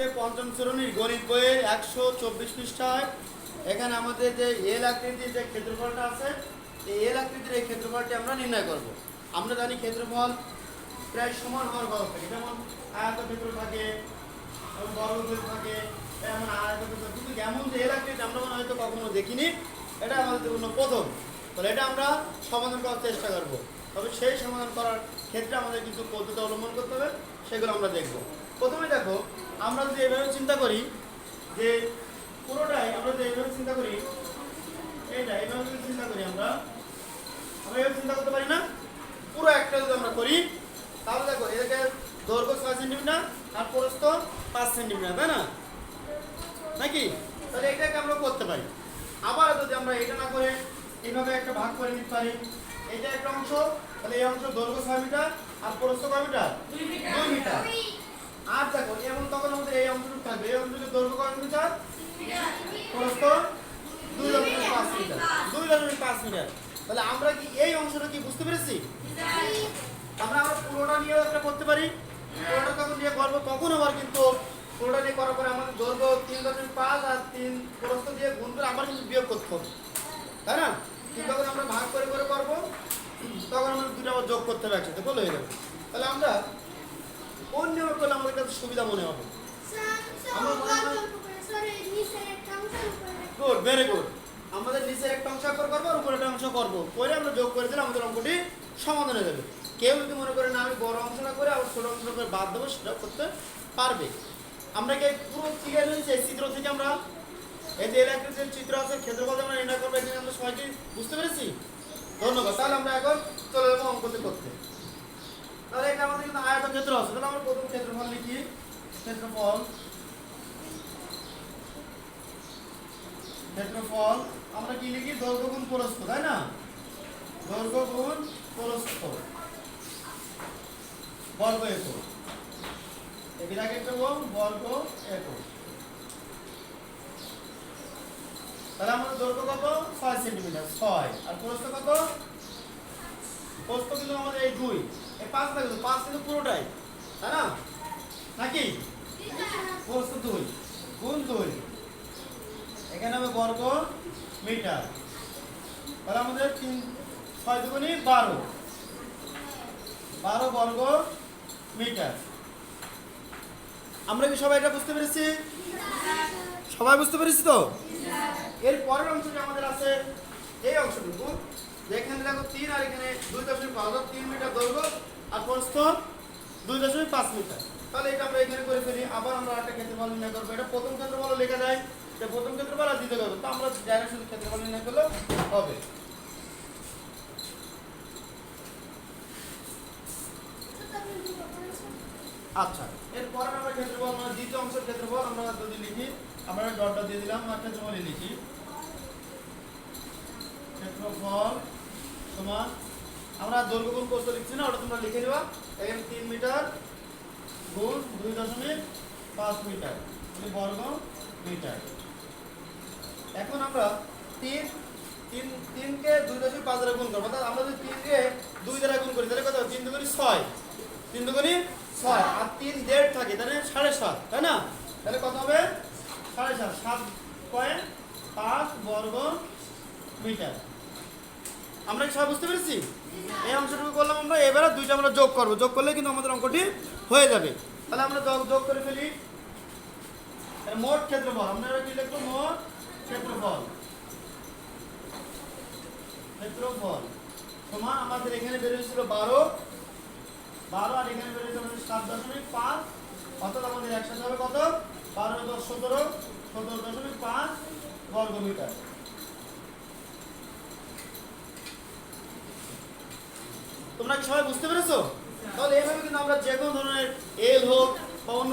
আজকে পঞ্চম শ্রেণির গণিত বইয়ের একশো চব্বিশ পৃষ্ঠায় এখানে আমাদের যে এল আকৃতির যে ক্ষেত্রফলটা আছে, এই এল আকৃতির এই ক্ষেত্রফলটি আমরা নির্ণয় করব। আমরা জানি ক্ষেত্রফল প্রায় সমান হওয়ার কথা থাকে। যেমন আয়তক্ষেত্র থাকে, এবং বর্গক্ষেত্র থাকে এমন আয়তক্ষেত্র কিন্তু এমন যে এল আকৃতি আমরা হয়তো কখনো দেখিনি, এটা আমাদের জন্য প্রথম। তাহলে এটা আমরা সমাধান করার চেষ্টা করব। তবে সেই সমাধান করার ক্ষেত্রে আমাদের কিছু পদ্ধতি অবলম্বন করতে হবে, সেগুলো আমরা দেখব। প্রথমে দেখো, আমরা যদি এভাবে চিন্তা করি যে পুরোটাই আমরা যদি এইভাবে চিন্তা করি এটা এইভাবে যদি চিন্তা করি আমরা আমরা এভাবে চিন্তা করতে পারি না? পুরো একটা যদি আমরা করি, তাহলে দেখো, এটাকে দৈর্ঘ্য ছয় সেন্টিমিটার আর প্রস্থ পাঁচ সেন্টিমিটার, তাই না? নাকি? তাহলে এটাকে আমরা করতে পারি। আবার যদি আমরা এটা না করে এইভাবে একটা ভাগ করে নিতে পারি, এটা একটা অংশ, তাহলে এই অংশ দৈর্ঘ্য ছয় মিটার আর প্রস্থ কয় মিটার? দুই মিটার। তখন অংশটুকু থাকবে এই অংশটুকু দৈর্ঘ্য কয় মিটার প্রস্থ দুই দশমিক পাঁচ মিটার দুই দশমিক পাঁচ মিটার তাহলে আমরা কি এই অংশটা কি বুঝতে পেরেছি আমরা আমরা পুরোটা নিয়েও একটা করতে পারি পুরোটা যখন নিয়ে করব। তখন আবার কিন্তু পুরোটা নিয়ে করার পরে আমাদের দৈর্ঘ্য তিন দশমিক পাঁচ আর তিন প্রস্থ দিয়ে গুণ করে আবার কিন্তু বিয়োগ করতে হবে তাই না কিন্তু যখন আমরা ভাগ করে করে করব তখন আমাদের দুটো আবার যোগ করতে হবে একসাথে বলে হয়ে যাবে তাহলে আমরা নিয়মে করলে আমাদের কাছে সুবিধা মনে হবে ভেরি গুড আমাদের নিচের একটা অংশ করব উপরে একটা অংশ করব। করে আমরা যোগ করে দিলে আমাদের অঙ্কটি সমাধান হয়ে যাবে। কেউ যদি মনে করে না, আমি বড় অংশটা করে আবার ছোট অংশটা করে বাদ দেবো করতে পারবে। আমরা কি পুরো ক্লিয়ার হয়েছে চিত্র থেকে আমরা এই যে যে চিত্র আছে, ক্ষেত্রফল আমরা নির্ণয় করব, এখানে আমরা সবাইকে বুঝতে পেরেছি? ধন্যবাদ। তাহলে আমরা এখন চলে যাব অঙ্কতে করতে। তাহলে এটা আমাদের কিন্তু আয়তন ক্ষেত্র আছে। তাহলে আমরা প্রথম ক্ষেত্রফল লিখি। ক্ষেত্রফল ক্ষেত্রফল আমরা কি লিখি? দৈর্ঘ্য গুণ প্রস্থ তাই না? দৈর্ঘ্য গুণ প্রস্থ বর্গ একক। এটাকে একটা বল, বর্গ একক। তাহলে আমাদের দৈর্ঘ্য কত? ছয় সেন্টিমিটার, ছয়। আর প্রস্থ কত? প্রস্থ কিন্তু আমাদের এই দুই। এই পাঁচ না কিন্তু, পাঁচ কিন্তু পুরোটাই, তাই না? নাকি? প্রস্থ দুই গুণ দুই এখানে হবে বর্গ মিটার। তাহলে আমাদের তিন, ছয় দুগুণি বারো। বারো বর্গ মিটার। আমরা কি সবাই এটা বুঝতে পেরেছি? সবাই বুঝতে পেরেছি তো? এর পরের অংশটি আমাদের আছে এই অংশটুকু। যেখানে দেখো তিন আর এখানে দুই দশমিক পাঁচ তিন মিটার দৈর্ঘ্য আর প্রস্থ দুই দশমিক পাঁচ মিটার। তাহলে এটা আমরা এখানে করে ফেলি। আবার আমরা একটা ক্ষেত্রফল নির্ণয় করব। এটা প্রথম ক্ষেত্রফল লেখা যায়। যে প্রথম ক্ষেত্রফল আর দ্বিতীয় ক্ষেত্রফল। তো আমরা ডাইরেক্ট শুধু ক্ষেত্রফল নির্ণয় করলেও হবে। আচ্ছা এরপরে আমরা ক্ষেত্রফল মানে দ্বিতীয় অংশের ক্ষেত্রফল আমরা যদি লিখি, আমরা ডটটা দিয়ে দিলাম, আর ক্ষেত্রফলই লিখি। ক্ষেত্রফল সমান, আমরা দৈর্ঘ্য গুণ প্রস্থ লিখছি না, ওটা তোমরা লিখে দেবা এখানে তিন মিটার গুণ দুই দশমিক পাঁচ মিটার মানে বর্গ মিটার। এখন আমরা তিন তিন, তিনকে দুই দশমিক পাঁচ দ্বারা গুণ করব, অর্থাৎ আমরা যদি তিনকে দুই দ্বারা গুণ করি, তাহলে কত? তিন দুগুণি ছয়। তিন দুগুণি ছয়, আর তিন দেড় থাকে, তাহলে সাড়ে সাত, তাই না? তাহলে কত হবে? সাড়ে সাত সাত পয়েন্ট পাঁচ বর্গ মিটার। আমরা কি সবাই বুঝতে পেরেছি? এই অংশটুকু করলাম আমরা, এবারে দুইটা আমরা যোগ করব। যোগ করলে কিন্তু আমাদের অঙ্কটি হয়ে যাবে। তাহলে আমরা যোগ যোগ করে ফেলি। মোট ক্ষেত্রফল এবার কি লিখব? মোট ক্ষেত্রফল। ক্ষেত্রফল সমান আমাদের এখানে বেরিয়েছিল বারো। বারো আর এখানে বেরিয়েছে আমাদের সাত দশমিক পাঁচ। অর্থাৎ আমাদের একসাথে হবে কত? বারো দশ সতেরো। সতেরো দশমিক পাঁচ বর্গ মিটার। তোমরা কি সবাই বুঝতে পেরেছ? তাহলে এভাবে কিন্তু আমরা যে কোনো ধরনের এল হোক বা অন্য